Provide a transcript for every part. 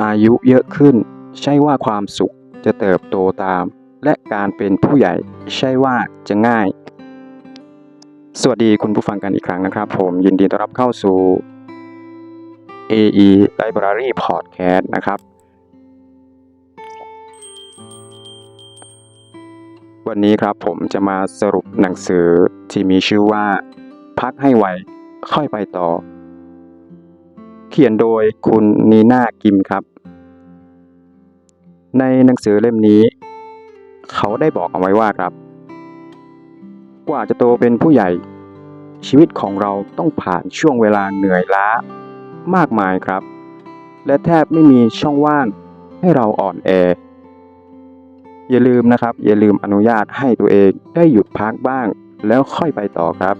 อายุเยอะขึ้น ใช่ว่าความสุขจะเติบโตตาม และการเป็นผู้ใหญ่ใช่ว่าจะง่าย สวัสดีคุณผู้ฟังกันอีกครั้งนะครับ ผมยินดีต้อนรับเข้าสู่ AE Library Podcast นะครับ วันนี้ครับผมจะมาสรุปหนังสือที่มีชื่อว่า พักให้ไวค่อยไปต่อ เขียนโดยคุณนีน่ากิมครับ ในหนังสือเล่มนี้ เขาได้บอกเอาไว้ว่าครับ กว่าจะโตเป็นผู้ใหญ่ ชีวิตของเราต้องผ่านช่วงเวลาเหนื่อยล้ามากมายครับ และแทบไม่มีช่องว่างให้เราอ่อนแอ อย่าลืมนะครับ อย่าลืมอนุญาตให้ตัวเองได้หยุดพักบ้าง แล้วค่อยไปต่อครับ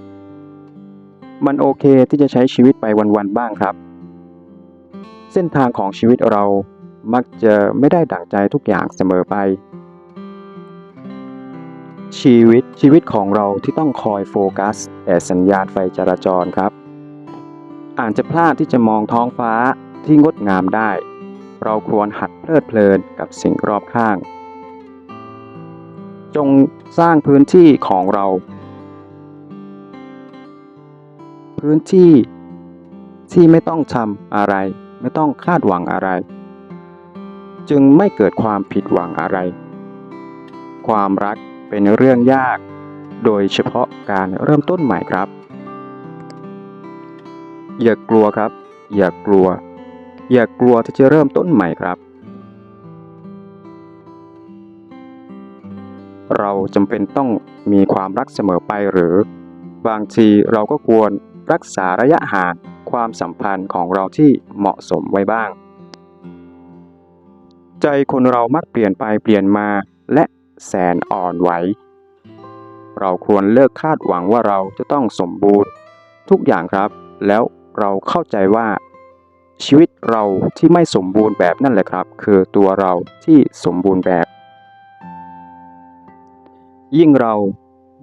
มันโอเคที่จะใช้ชีวิตไปวันๆบ้างครับ ส้นทางของชีวิตเรามักจะไม่ได้ดั่งใจทุกอย่างเสมอไป ชีวิตชีวิตของเราที่ต้องคอยโฟกัสแต่สัญญาณไฟจราจรครับ อาจจะพลาดที่จะมองท้องฟ้าที่งดงามได้ เราควรหัดเพลิดเพลินกับสิ่งรอบข้าง จงสร้างพื้นที่ของเรา พื้นที่ที่ไม่ต้องทำอะไร ไม่ต้องคาดหวังอะไร จึงไม่เกิดความผิดหวังอะไร ความรักเป็นเรื่องยาก โดยเฉพาะการเริ่มต้นใหม่ครับ อย่ากลัวครับ อย่ากลัว อย่ากลัวที่จะเริ่มต้นใหม่ครับ เราจำเป็นต้องมีความรักเสมอไปหรือ บางทีเราก็ควรรักษาระยะห่าง ความสัมพันธ์ของเราที่เหมาะสมไว้บ้าง ใจคนเรามักเปลี่ยนไปเปลี่ยนมาและแสนอ่อนไหวเราควรเลิกคาดหวังว่าเราจะต้องสมบูรณ์ ทุกอย่างครับ แล้วเราเข้าใจว่า ชีวิตเราที่ไม่สมบูรณ์แบบนั่นแหละครับ คือตัวเราที่สมบูรณ์แบบ ยิ่งเรา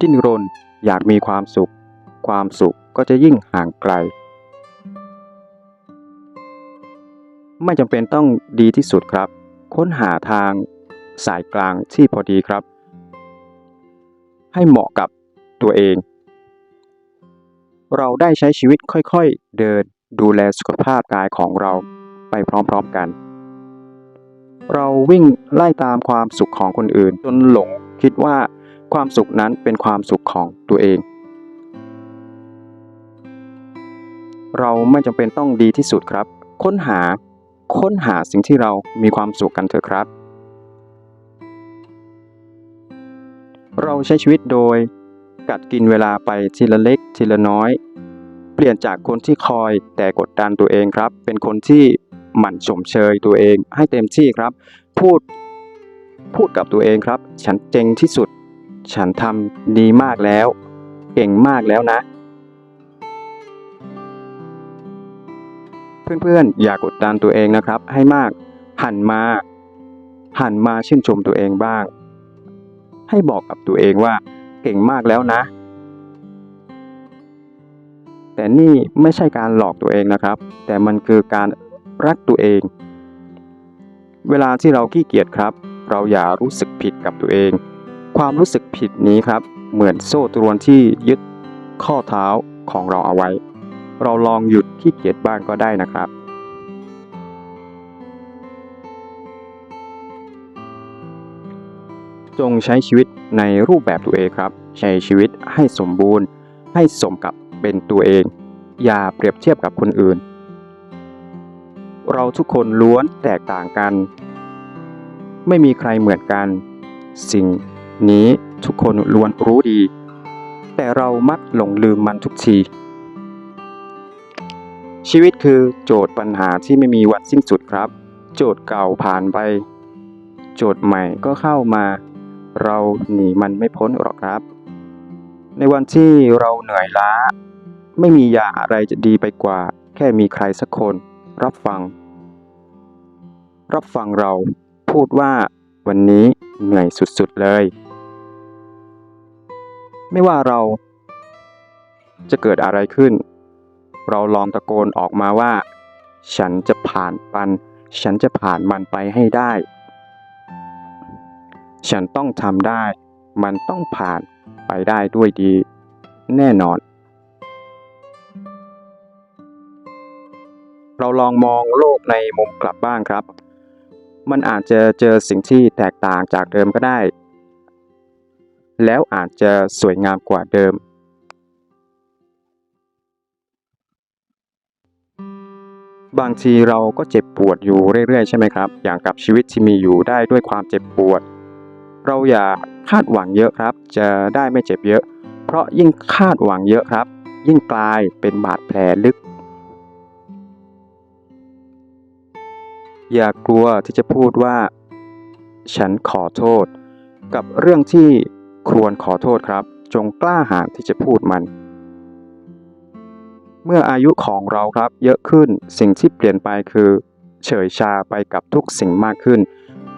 ดิ้นรนอยากมีความสุข ความสุขก็จะยิ่งห่างไกล ไม่จำเป็นต้องดีที่สุดครับ ค้นหาทางสายกลางที่พอดีครับ ให้เหมาะกับตัวเอง เราได้ใช้ชีวิตค่อยๆ เดินดูแลสุขภาพกายของเราไปพร้อมๆกัน เราวิ่งไล่ตามความสุขของคนอื่นจนหลงคิดว่าความสุขนั้นเป็นความสุขของตัวเอง เราไม่จำเป็นต้องดีที่สุดครับ ค้นหา ค้นหาสิ่งที่เรามีความสุขกันเถอะครับ เราใช้ชีวิตโดยกัดกินเวลาไปทีละเล็กทีละน้อย เปลี่ยนจากคนที่คอยแต่กดดันตัวเองครับ เป็นคนที่หมั่นชมเชยตัวเองให้เต็มที่ครับ พูดพูดกับตัวเองครับ ฉันเจ๋งที่สุด ฉันทำดีมากแล้ว เก่งมากแล้วนะ เพื่อนๆ อย่ากดดันตัวเองนะครับ ให้มาก หันมา หันมาชื่นชมตัวเองบ้าง ให้บอกกับตัวเองว่า เก่งมากแล้วนะ แต่นี่ไม่ใช่การหลอกตัวเองนะครับ แต่มันคือการรักตัวเอง เวลาที่เราขี้เกียจครับ เราอย่ารู้สึกผิดกับตัวเอง ความรู้สึกผิดนี้ครับ เหมือนโซ่ตรวนที่ยึดข้อเท้าของเราเอาไว้ เราลองหยุดขี้เกียจบ้างก็ได้นะครับ จงใช้ชีวิตในรูปแบบตัวเองครับ ใช้ชีวิตให้สมบูรณ์ ให้สมกับเป็นตัวเอง อย่าเปรียบเทียบกับคนอื่น เราทุกคนล้วนแตกต่างกัน ไม่มีใครเหมือนกัน สิ่งนี้ทุกคนล้วนรู้ดี แต่เรามักหลงลืมมันทุกที ชีวิตคือโจทย์ปัญหาที่ไม่มีวันสิ้นสุดครับ โจทย์เก่าผ่านไป โจทย์ใหม่ก็เข้ามา เราหนีมันไม่พ้นหรอกครับ ในวันที่เราเหนื่อยล้า ไม่มียาอะไรจะดีไปกว่า แค่มีใครสักคน รับฟัง รับฟังเราพูดว่าวันนี้เหนื่อยสุดๆเลย ไม่ว่าเราจะเกิดอะไรขึ้น เราลองตะโกนออกมาว่า ฉันจะผ่านปัน ฉันจะผ่านมันไปให้ได้ ฉันต้องทำได้ มันต้องผ่านไปได้ด้วยดี แน่นอน เราลองมองโลกในมุมกลับบ้างครับ มันอาจจะเจอสิ่งที่แตกต่างจากเดิมก็ได้ แล้วอาจจะสวยงามกว่าเดิม บางทีเราก็เจ็บปวดอยู่เรื่อยๆ ใช่ไหมครับ อย่างกับชีวิตที่มีอยู่ได้ด้วยความเจ็บปวด เราอย่าคาดหวังเยอะครับ จะได้ไม่เจ็บเยอะ เพราะยิ่งคาดหวังเยอะครับ ยิ่งกลายเป็นบาดแผลลึก อย่ากลัวที่จะพูดว่า ฉันขอโทษ กับเรื่องที่ควรขอโทษครับ จงกล้าหาญที่จะพูดมัน เมื่ออายุของเราครับเยอะขึ้นสิ่งที่เปลี่ยนไปคือ เฉยชาไปกับทุกสิ่งมากขึ้น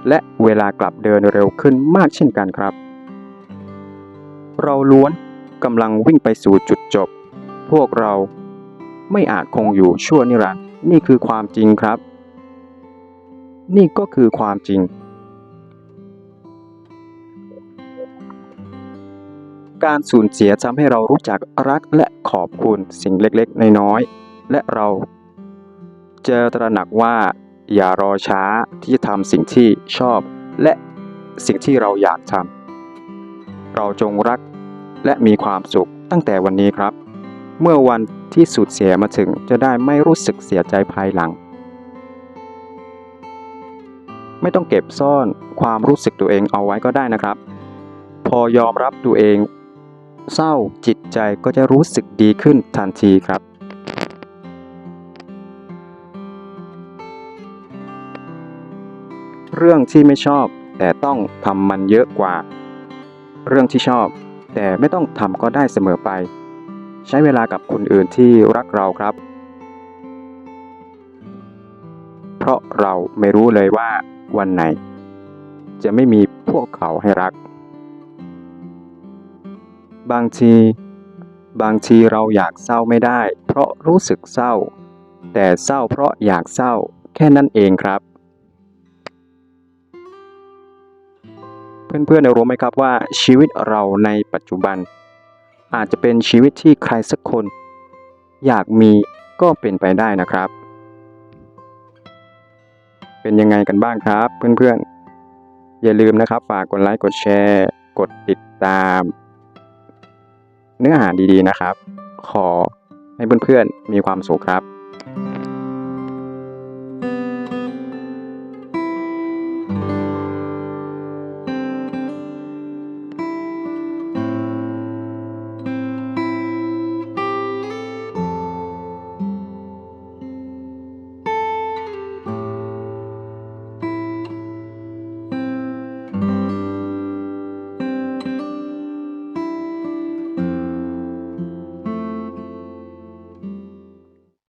และเวลากลับเดินเร็วขึ้นมากเช่นกันครับ เราล้วนกำลังวิ่งไปสู่จุดจบ พวกเราไม่อาจคงอยู่ชั่วนิรันดร์นี่คือความจริงครับ นี่ก็คือความจริง การสูญเสียทำให้เรารู้จักรักและขอบคุณสิ่งเล็กๆ น้อยๆ และเราเจอตระหนักว่าอย่ารอช้าที่จะทำสิ่งที่ชอบ และสิ่งที่เราอยากทำเราจงรักและมีความสุขตั้งแต่วันนี้ครับ เมื่อวันที่สูญเสียมาถึงจะได้ไม่รู้สึกเสียใจภายหลัง ไม่ต้องเก็บซ่อนความรู้สึกตัวเองเอาไว้ก็ได้นะครับ พอยอมรับตัวเอง เศร้าจิตใจก็จะรู้สึกดีขึ้นทันทีครับ เรื่องที่ไม่ชอบแต่ต้องทำมันเยอะกว่า เรื่องที่ชอบ แต่ไม่ต้องทำก็ได้เสมอไป ใช้เวลากับคนอื่นที่รักเราครับ เพราะเราไม่รู้เลยว่าวันไหน จะไม่มีพวกเขาให้รัก บางที บางทีเราอยากเศร้าไม่ได้ เพราะรู้สึกเศร้า แต่เศร้าเพราะอยากเศร้าแค่นั้นเองครับ เพื่อนๆรู้ไหมครับว่าชีวิตเราในปัจจุบัน อาจจะเป็นชีวิตที่ใครสักคน อยากมีก็เป็นไปได้นะครับ เป็นยังไงกันบ้างครับ เพื่อนๆอย่าลืมนะครับฝากกดไลค์กดแชร์ กดติดตาม เนื้อหาดีๆนะครับ ขอให้เพื่อนๆมีความสุขครับ